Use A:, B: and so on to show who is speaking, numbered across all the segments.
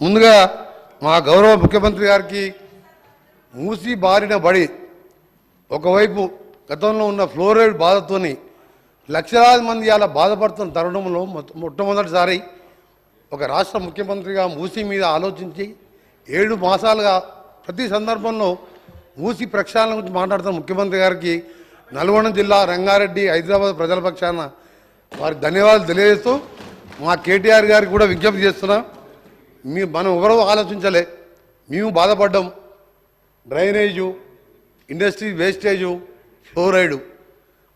A: ముందుగా మా గౌరవ ముఖ్యమంత్రి గారికి మూసి బారిన బడి ఒకవైపు గతంలో ఉన్న ఫ్లోరైడ్ బాధతోని లక్షలాది మంది అలా బాధపడుతున్న తరుణంలో మొట్టమొదటిసారి ఒక రాష్ట్ర ముఖ్యమంత్రిగా మూసి మీద ఆలోచించి ఏడు మాసాలుగా ప్రతి సందర్భంలో మూసి ప్రక్షాళన గురించి మాట్లాడుతున్న ముఖ్యమంత్రి గారికి నల్గొండ జిల్లా రంగారెడ్డి హైదరాబాద్ ప్రజల పక్షాన వారికి ధన్యవాదాలు తెలియజేస్తూ మా కేటీఆర్ గారికి కూడా విజ్ఞప్తి చేస్తున్నాం. మీ మనం ఎవరో ఆలోచించలే. మేము బాధపడ్డాం. Drainage industry wastage fluoride.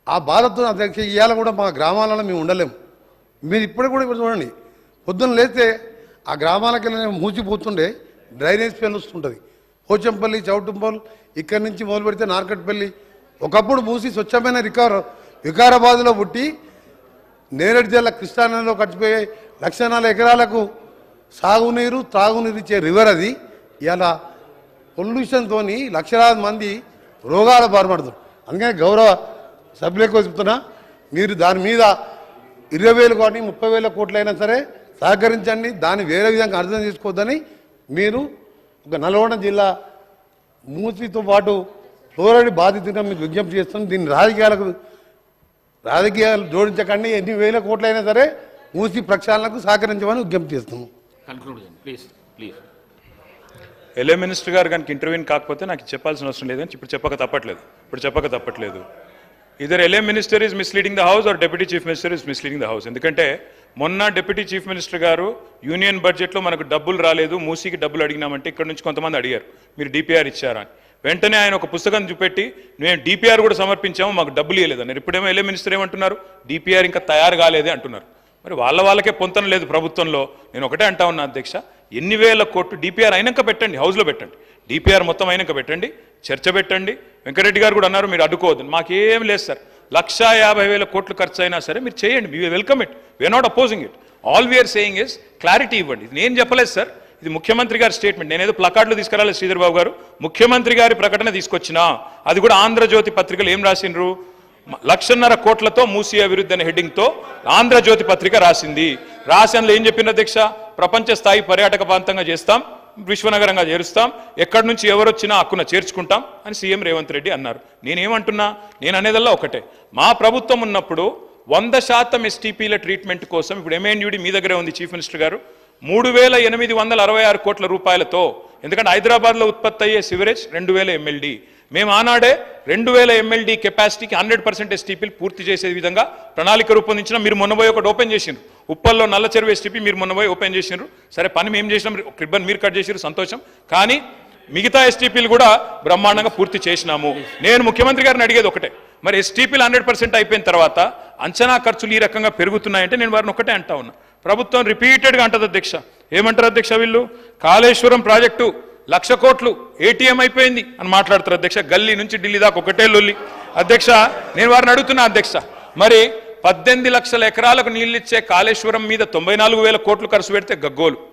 A: ఆ బాధతో అధ్యక్ష ఇవాళ కూడా మా గ్రామాలలో మేము ఉండలేము మీరు ఇప్పుడు కూడా ఇప్పుడు చూడండి. పొద్దున్న లేస్తే ఆ గ్రామాలకి మూసిపోతుండే డ్రైనేజ్ స్మెల్ వస్తుంటుంది పోచంపల్లి చౌటంపల్లి ఇక్కడి నుంచి మొదలు పెడితే నార్కట్పల్లి. ఒకప్పుడు మూసి స్వచ్ఛమైన రికార్ వికారాబాద్లో పుట్టి నేరేడు జిల్లా కృష్ణానదిలో కట్టిపోయే లక్ష నాలుగు ఎకరాలకు సాగునీరు త్రాగునీరు ఇచ్చే రివర్ అది. ఇలా పొల్యూషన్తో లక్షలాది మంది రోగాల బారిపడుతుంది అందుకని గౌరవ సభ్యులకు చెప్తున్నా మీరు దాని మీద ఇరవై వేలు కానీ ముప్పై వేల కోట్లైనా సరే సహకరించండి. దాన్ని వేరే విధంగా అర్థం చేసుకోవద్దని మీరు ఒక నల్గొండ జిల్లా మూసితో పాటు ఫ్లోరైడ్ బాధితుగా మీకు విజ్ఞప్తి చేస్తుంది దీన్ని రాజకీయాలకు రాజకీయాలు జోడించకండి. ఎన్ని వేల కోట్లైనా సరే మూసి ప్రక్షాళనకు సహకరించమని విజ్ఞప్తి చేస్తున్నాం.
B: Conclude please please
C: LA minister గారు కనుక ఇంటర్వ్యూని కాకపోతే నాకు చెప్పాల్సిన అవసరం లేదని ఇప్పుడు చెప్పక తప్పట్లేదు. ఇప్పుడు చెప్పక తప్పట్లేదు. Either LA minister is misleading the house or deputy chief minister is misleading the house ఎందుకంటే మొన్న డిప్యూటీ చీఫ్ మినిస్టర్ గారు యూనియన్ బడ్జెట్లో మనకు డబ్బులు రాలేదు మూసీకి డబ్బులు అడిగినామంటే ఇక్కడ నుంచి కొంతమంది అడిగారు. మీరు డిపిఆర్ ఇచ్చారా అని. వెంటనే ఆయన ఒక పుస్తకం చూపెట్టి మేము డిపిఆర్ కూడా సమర్పించాము మాకు డబ్బులు ఇవ్వలేదన్నారు ఇప్పుడేమో ఎల్ఏ మినిస్టర్ ఏమంటున్నారు? డిపిఆర్ ఇంకా తయారు కాలేదే అంటున్నారు. మరి వాళ్ళ వాళ్ళకే పొంతన లేదు ప్రభుత్వంలో. నేను ఒకటే అంటా ఉన్నా అధ్యక్ష ఎన్ని వేల కోట్లు డిపిఆర్ అయినాక పెట్టండి హౌస్లో పెట్టండి. డిపిఆర్ మొత్తం అయినాక పెట్టండి చర్చ పెట్టండి. వెంకరెడ్డి గారు కూడా అన్నారు మీరు అడ్డుకోవద్దు. మాకేం లేదు సార్. లక్షా యాభై వేల కోట్లు ఖర్చు అయినా సరే మీరు చేయండి మీ welcome it we're not opposing it all we're saying is clarity ఇవ్వండి. ఇది నేను చెప్పలేదు సార్. ఇది ముఖ్యమంత్రి గారి స్టేట్మెంట్ నేనేదో ప్లకార్డులు తీసుకురాలేదు శ్రీధర్ బాబు గారు. ముఖ్యమంత్రి గారి ప్రకటన తీసుకొచ్చినా అది కూడా ఆంధ్రజ్యోతి పత్రికలు ఏం రాసిండ్రు? లక్షన్నర కోట్లతో మూసి అభివృద్ధి అనే హెడ్డింగ్తో ఆంధ్రజ్యోతి పత్రిక రాసింది. రాసినలో ఏం చెప్పిన అధ్యక్ష? ప్రపంచ స్థాయి పర్యాటక ప్రాంతంగా చేస్తాం విశ్వనగరంగా చేరుస్తాం ఎక్కడి నుంచి ఎవరొచ్చినా హక్కున చేర్చుకుంటాం అని సీఎం రేవంత్ రెడ్డి అన్నారు. నేనేమంటున్నా? నేను అనేదల్లా ఒకటే. మా ప్రభుత్వం ఉన్నప్పుడు వంద శాతం ఎస్టీపీల ట్రీట్మెంట్ కోసం ఇప్పుడు ఎంఎన్యుడి మీ దగ్గరే ఉంది చీఫ్ మినిస్టర్ గారు మూడు వేల ఎనిమిది వందల అరవై ఆరు కోట్ల రూపాయలతో ఎందుకంటే హైదరాబాద్లో ఉత్పత్తి అయ్యే సివరేజ్ రెండు వేల ఎమ్మెల్డీ మేము ఆనాడే రెండు వేల ఎంఎల్డీ కెపాసిటీకి హండ్రెడ్ పర్సెంట్ ఎస్టీపీలు పూర్తి చేసే విధంగా ప్రణాళిక రూపొందించిన మీరు మొన్న పోయి ఒకటి ఓపెన్ చేసిండ్రు. ఉప్పల్లో నల్ల చెరువు ఎస్టీపీ మీరు మొన్న పోయి ఓపెన్ చేసిండ్రు. సరే పని మేము చేసినాం క్రిబ్బన్ మీరు కట్ చేసిరు సంతోషం. కానీ మిగతా ఎస్టీపీలు కూడా బ్రహ్మాండంగా పూర్తి చేసినాము. నేను ముఖ్యమంత్రి గారిని అడిగేది ఒకటే. మరి ఎస్టీపీలు హండ్రెడ్ పర్సెంట్ అయిపోయిన తర్వాత అంచనా ఖర్చులు ఈ రకంగా పెరుగుతున్నాయంటే నేను వారిని ఒకటే అంటా ఉన్నా. ప్రభుత్వం రిపీటెడ్గా అంటది అధ్యక్ష. ఏమంటారు అధ్యక్ష వీళ్ళు? కాళేశ్వరం ప్రాజెక్టు లక్ష కోట్లు ఏటీఎం అయిపోయింది అని మాట్లాడతారు అధ్యక్ష. గల్లీ నుంచి ఢిల్లీ దాకా ఒకటే లొల్లి. అధ్యక్ష నేను వారిని అడుగుతున్నా అధ్యక్ష. మరి పద్దెనిమిది లక్షల ఎకరాలకు నీళ్ళిచ్చే కాళేశ్వరం మీద తొంభై నాలుగు వేల కోట్లు ఖర్చు పెడితే గగ్గోలు.